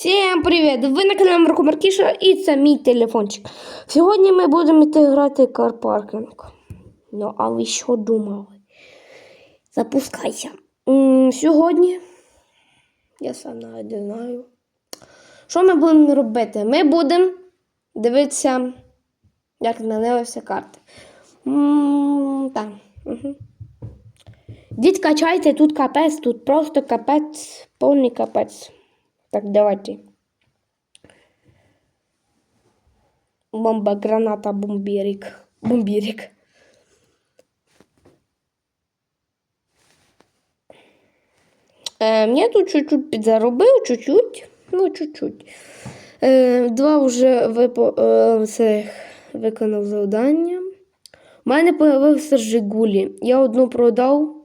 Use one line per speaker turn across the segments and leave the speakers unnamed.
Всім привіт! Ви на каналі Марко Маркіша і це мій телефончик. Сьогодні ми будемо йти грати карпаркінг. Ну, а ви що думали? Запускайся. Сьогодні я сам навіть не знаю. Що ми будемо робити? Ми будемо дивитися, як змінилися карти. Так. Угу. Діть качайте, тут капець, тут просто капець, повний капець. Так, давайте. Бомба, граната, бомберик. Бомберик. Е, я тут чуть-чуть підзаробив, чуть-чуть. Ну, чуть-чуть. Е, два вже випо, е, цих виконав завдання. У мене появився Жигулі. Я одну продав.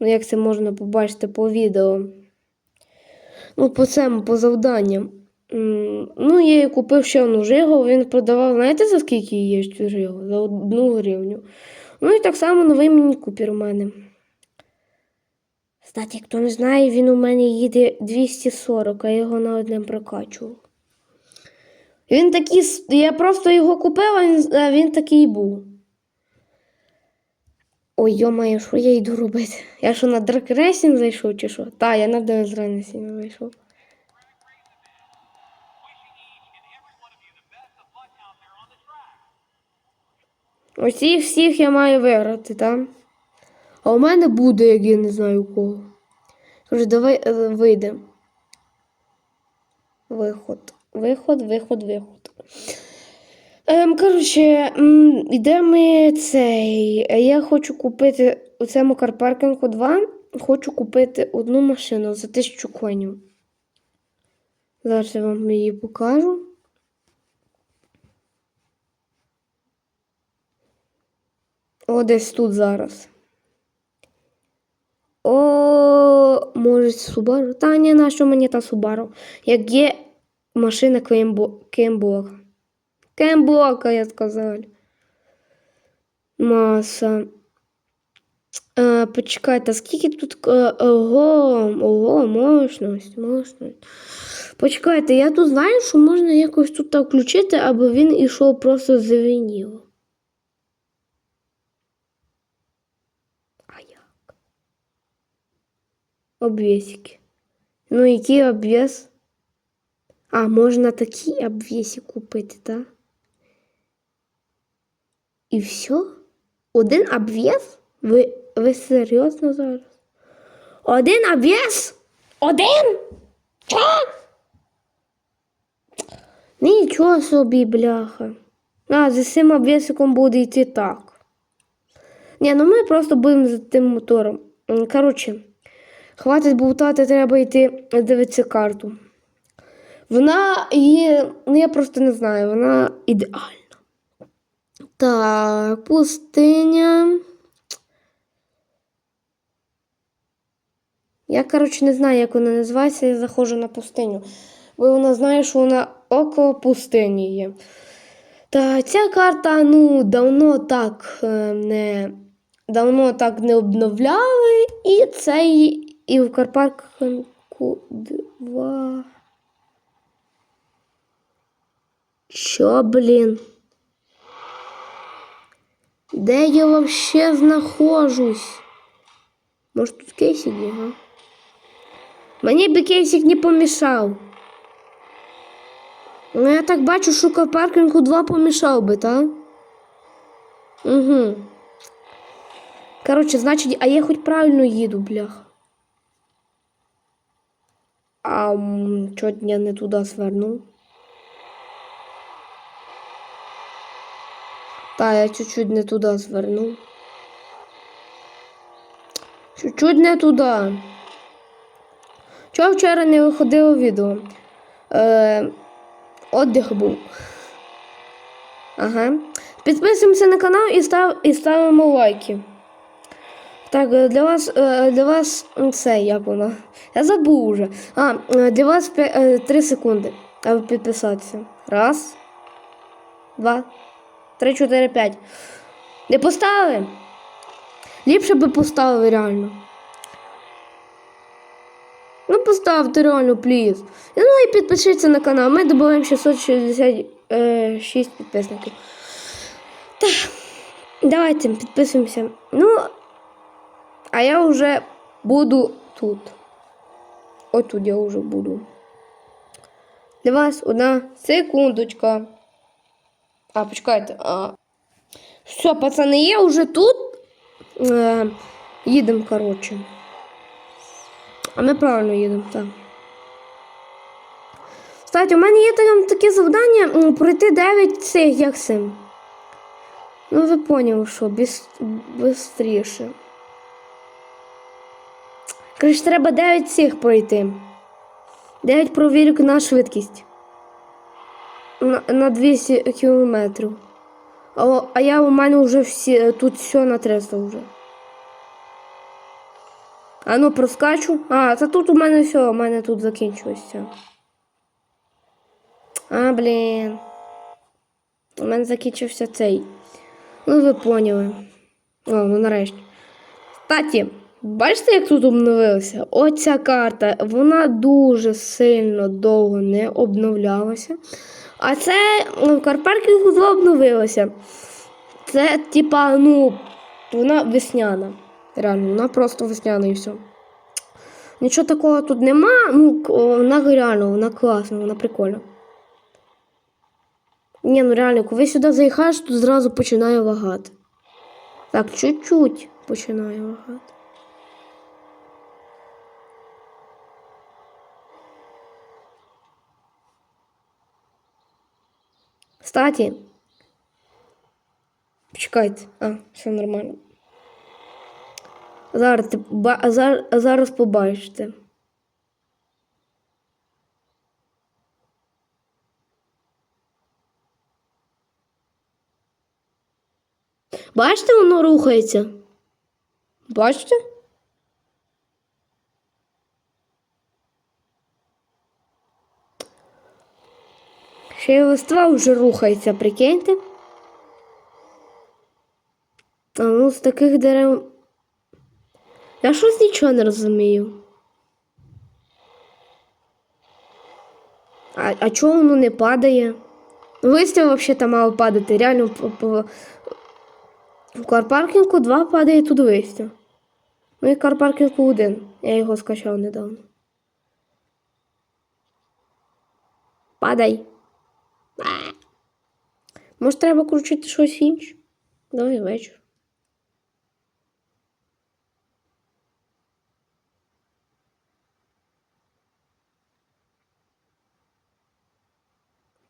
Ну, як це можна побачити по відео. Ну, по цьому, по завданням. Ну, я її купив ще одну жигу, він продавав, знаєте, за скільки є цю жигу? За одну гривню. Ну і так само новий мені купір у мене. Кстати, хто не знає, він у мене їде 240, а я його на одним прокачував. Він такий, я просто його купив, а він, а він такий був. Ой, йомаю, що я йду робити? Я що на Dark Racing зайшов чи що? Та, я на Dark Racing зайшов. Усіх всіх я маю виграти, так? А у мене буде, як я не знаю у кого. Тож давай е, вийдемо. Виход. Виход, виход, виход. Ем, коротше, м, йдемо ми цей. Я хочу купити у цьому карпаркінгу 2. Хочу купити одну машину за 1000 конів. Зараз я вам її покажу. О, десь тут зараз. О, може, Subaru? Та ні, на що мені та Subaru? Як є машина Кембо... Кембока. Кембока, я сказав. Маса. А, почекайте, скільки тут. е, Ого, ого, мощність, мощність. Почекайте, я тут знаю, що можна якось тут так включити, аби він ішов просто завініло. А як? Обвесики. Ну, який обвес? А, можна такі обвеси купити, так? І все? Один обвес? Ви, ви серйозно зараз? Один обвес? Один? Чо? Нічого собі, бляха. А, за цим обвесиком буде йти так. Ні, ну ми просто будемо за тим мотором. Коротше, хватить болтати, треба йти дивитися карту. Вона є, ну я просто не знаю, вона ідеальна. Так, пустиня. Я, коротше, не знаю, як вона називається, я заходжу на пустиню. Бо вона знає, що вона около пустині є. Та ця карта, ну, давно так е, не давно так не обновляли, і цей і в Карпарканку 2. Що, блін? Де я вообще знаходжусь? Може тут кейсик є, га? Мені би кейсик не помішав. Ну, я так бачу, що паркінгу 2 помішав би, так? Угу. Коротше, значить, а я хоч правильно їду, блях. А чого я не туди свернув? Та, я чуть-чуть не туди звернув. Чуть-чуть не туди. Чого вчора не виходило відео? Е, Отдих був. Ага. Підписуємося на канал і, став, і ставимо лайки. Так, е, для вас, е, для вас це як воно? Я забув уже. А, е, для вас 3 секунди, аби підписатися. Раз, два, три, чотири, п'ять. Не поставили? Ліпше би поставили реально. Ну, поставте реально, пліз. Ну і підпишіться на канал. Ми добуваємо 666 підписників. Так, давайте підписуємося. Ну, а я вже буду тут. Отут я вже буду. Для вас одна секундочка. А, почекайте. А... Все, пацани, я вже тут. Е, їдемо, коротше. А ми правильно їдемо, так. Кстати, у мене є там таке завдання пройти 9 цих як сим. Ну, ви поняли, що біс... Коротше, треба 9 цих пройти. 9 провірок на швидкість. На, на 200 кілометрів. А, а я у мене вже всі тут все на 300 вже. А ну проскачу. А, та тут у мене все, у мене тут закінчилося. А, блін. У мене закінчився цей. Ну, ви поняли. О, ну нарешті. Кстати, бачите, як тут обновилося? Оця карта, вона дуже сильно довго не обновлялася. А це ну, в Карпаркінгу 2 обновилося. Це, типа, ну, вона весняна. Реально, вона просто весняна і все. Нічого такого тут нема. Ну, вона реально, вона класна, вона прикольна. Ні, ну реально, коли сюди заїхаєш, то зразу починає лагати. Так, чуть-чуть починає лагати. Кстати. Почекайте. А, все нормально. Зараз, а зараз побачите. Бачите, воно рухається? Бачите? Ще й листва вже рухається, прикиньте. А ну з таких дерев. Я щось нічого не розумію. А, а чого воно не падає? Листя взагалі мало падати. Реально по, по... в карпаркінгу 2 падає тут листя. Ну і карпаркінгу 1. Я його скачав недавно. Падай. Може, треба крутити щось інше? Давай вечір.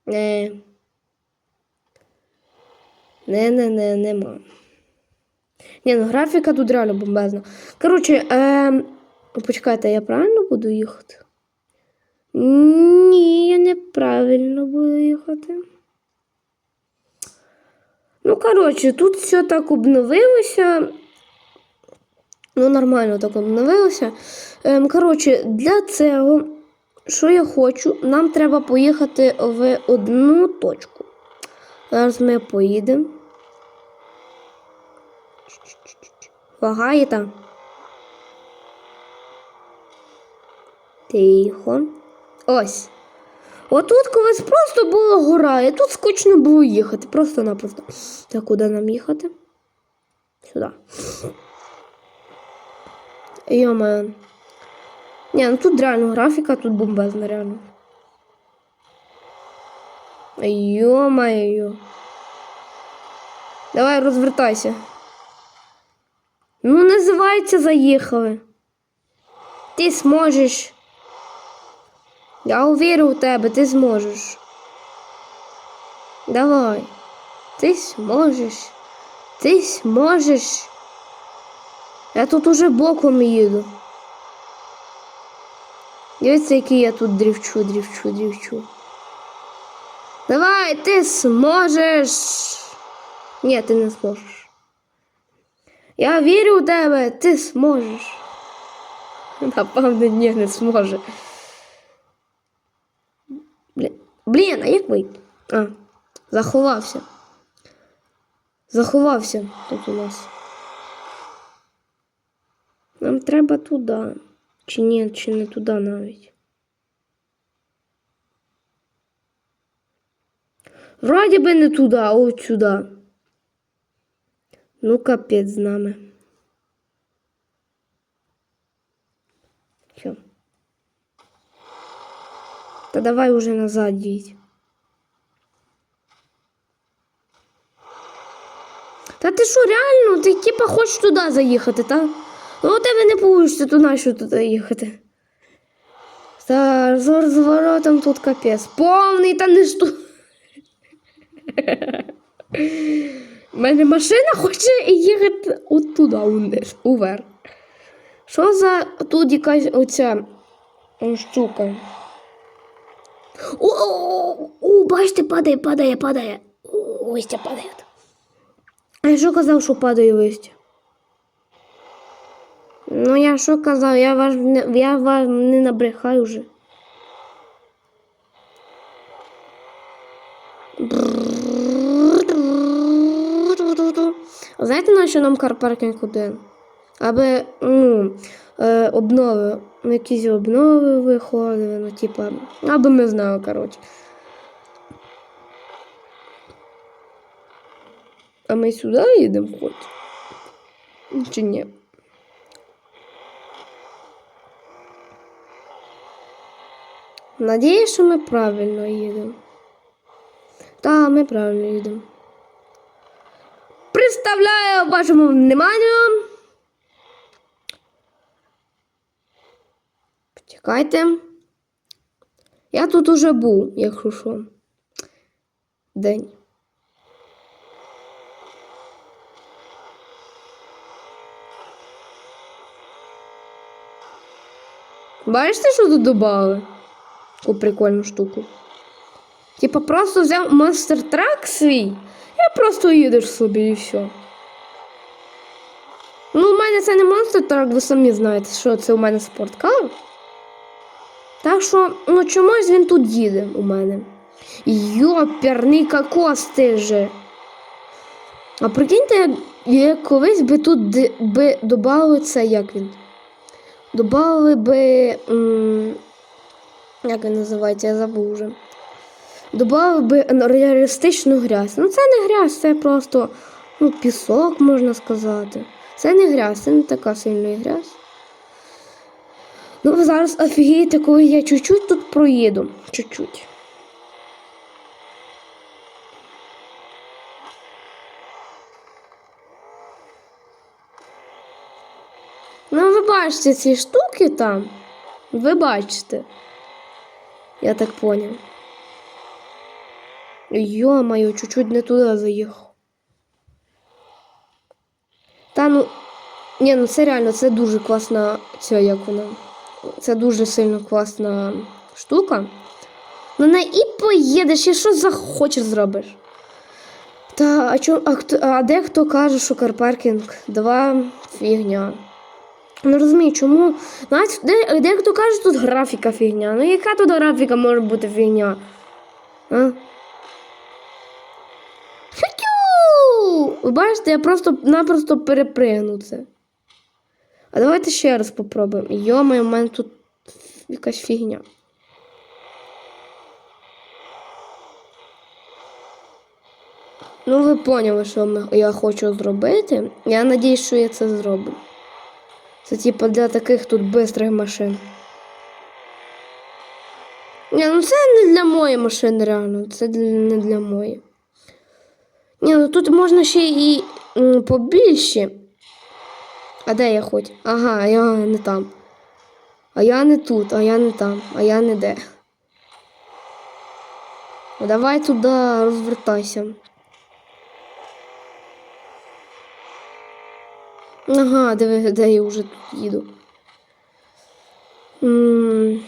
Не. Не, не, не, нема. Ні, ну графіка тут реально бомбезна. Коротше, е, почекайте, я правильно буду їхати? Ні, я неправильно буду їхати. Ну, коротше, тут все так обновилося. Ну, нормально так обновилося. Ем, коротше, для цього, що я хочу, нам треба поїхати в одну точку. Зараз ми поїдемо. Лагає там. Тихо. Ось. Отут колись просто була гора, і тут скучно було їхати. Просто-напросто. Так, куди нам їхати? Сюди. Йома. Ні, ну тут реально графіка, тут бомбезна, реально. Йо-моє. Давай розвертайся. Ну, називається заїхали. Ти зможеш. Я увірю в тебе, ти зможеш. Давай. Ти зможеш. Ти зможеш. Я тут уже боком їду. Дивіться, який я тут дрівчу, дрівчу, дрівчу. Давай, ти зможеш. Ні, ти не зможеш. Я вірю в тебе, ти зможеш. Напевно, ні, не зможе. Блін, а як вийти? А, заховався. Заховався тут у нас. Нам треба туди. Чи ні, чи не туди навіть. Вроді би не туди, а от сюди. Ну, капець з нами. Все. Та давай уже назад їдь. Та ти що, реально? Ти типа хочеш туди заїхати, та? Ну, у тебе не вийде туди, що туди їхати. Та з розворотом тут капець. Повний та не шту. У мене машина хоче їхати от туди, униз, уверх. Що за тут якась оця штука? О, о, о, бачите, падає, падає, падає. О, листя падає. А я що казав, що падає листя? Ну, я що казав, я вас не, я вас не набрехаю вже. Знаєте, на що нам карпаркінг один? Аби ну, е, обнови, ну, якісь обнови виходили, ну, типа, аби ми знали, коротше. А ми сюди їдемо хоч? Чи ні? Надіюсь, що ми правильно їдемо. Так, ми правильно їдемо. Представляю вашому вниманню. Чекайте. Я тут уже був, якщо що. День. Бачите, що тут додали? Таку прикольну штуку. Типа просто взяв монстр трак свій і просто їдеш собі і все. Ну, у мене це не монстр трак, ви самі знаєте, що це у мене спорткар. Так що, ну чомусь він тут їде у мене. Йоперний кокос ти же. А прикиньте, як, колись би тут би додали це, як він? Добавили би. Як він називається, я забув вже. Добавили би реалістичну грязь. Ну це не грязь, це просто ну, пісок, можна сказати. Це не грязь, це не така сильна грязь. Ну, ви зараз офігієте, коли я чуть-чуть тут проїду. Чуть-чуть. Ну, ви бачите ці штуки там. Ви бачите. Я так поняв. Йо-моє, чуть-чуть не туди заїхав. Та ну. Ні, ну це реально, це дуже класна ця, як вона. Це дуже сильно класна штука. На неї і поїдеш, і що захочеш зробиш. Та, а, чо, а, а дехто каже, що карпаркінг 2 фігня. Не розумію, чому. Навіть де, дехто каже, що тут графіка фігня. Ну яка тут графіка може бути фігня? А? Ви бачите, я просто-напросто перепригну це. А давайте ще раз попробуємо. Йома, у мене тут якась фігня. Ну, ви поняли, що я хочу зробити. Я надіюсь, що я це зроблю. Це типа для таких тут бистрих машин. Ні, ну це не для моєї машини, реально. Це не для моєї. Ні, ну тут можна ще і побільше. А де я хоч? Ага, я не там. А я не тут, а я не там, а я не де. Ну, Давай туди розвертайся. Ага, диви, де я вже тут їду. М,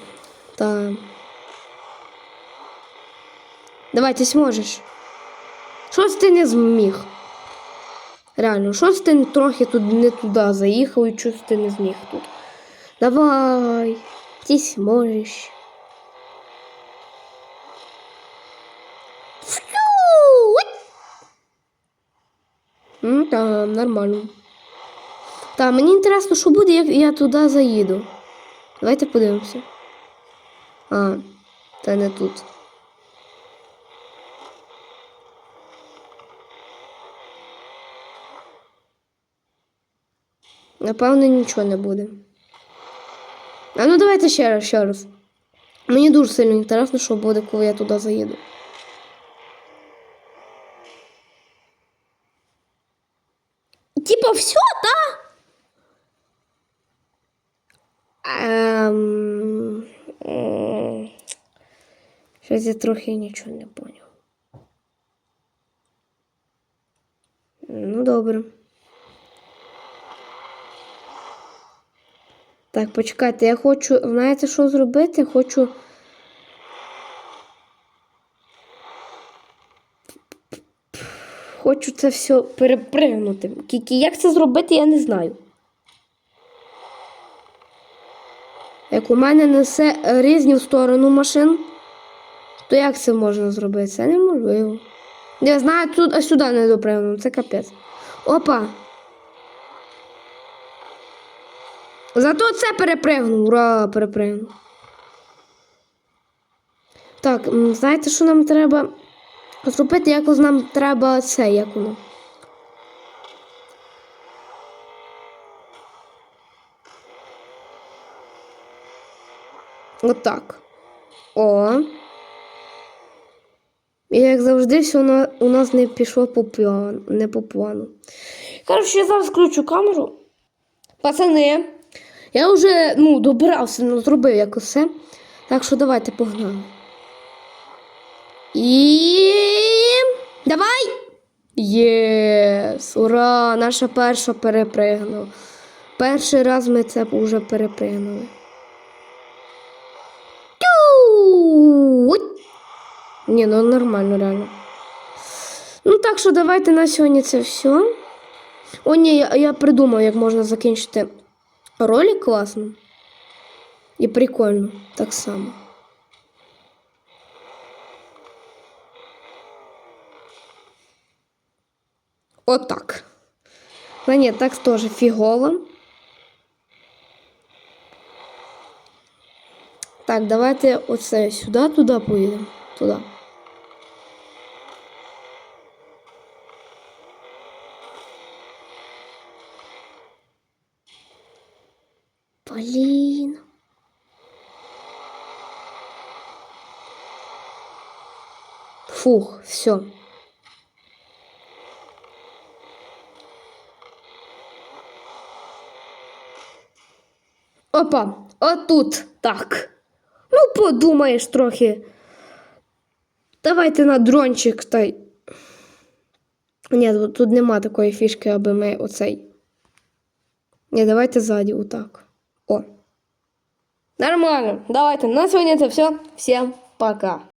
Так. Давай, ти зможеш. Щось ти не зміг. Реально, щось ти трохи тут не туди заїхав і щось ти не зміг тут. Давай, ти зможеш. Фью! Ну, нормально. Та, мені інтересно, що буде, як я туди заїду. Давайте подивимося. А, це не тут. Напевно, нічого не буде. А ну давайте ще раз, ще раз. Мені дуже сильно інтересно, що буде, коли я туди заїду. Типа все, да? Ем... Щось я трохи нічого не поняв. Ну, добре. Так, почекайте, я хочу, знаєте, що зробити? Хочу. Хочу це все перепригнути. Тільки як це зробити, я не знаю. Як у мене несе різні в сторону машин, то як це можна зробити? Це неможливо. Я знаю, тут, а сюди не допригну, це капець. Опа. Зато це перепригнув. Ура, перепригнув. Так, знаєте, що нам треба зробити? Якось нам треба це, як воно. Отак. О. І як завжди, все у нас не пішло по плану. Не по плану. Коротше, я зараз включу камеру. Пацани, я вже ну, добирався, ну, зробив якось все. Так що давайте погнали. І. Давай! Єс! Ура! Наша перша перепригнула. Перший раз ми це вже перепригнули. Ні, ну нормально, реально. Ну так що давайте на сьогодні це все. О, ні, я, я придумав, як можна закінчити ролик класно. І прикольно так само. Отак. Ну ні, так теж фігово. Так, давайте оце сюди, туди поїдемо. Туди. Блін. Фух, все. Опа, отут так. Ну, подумаєш трохи. Давайте на дрончик та й. Ні, тут- тут нема такої фішки, аби ми оцей. Ні, давайте ззаді, отак. О. Нормально. Давайте. На сегодня это все. Всем пока.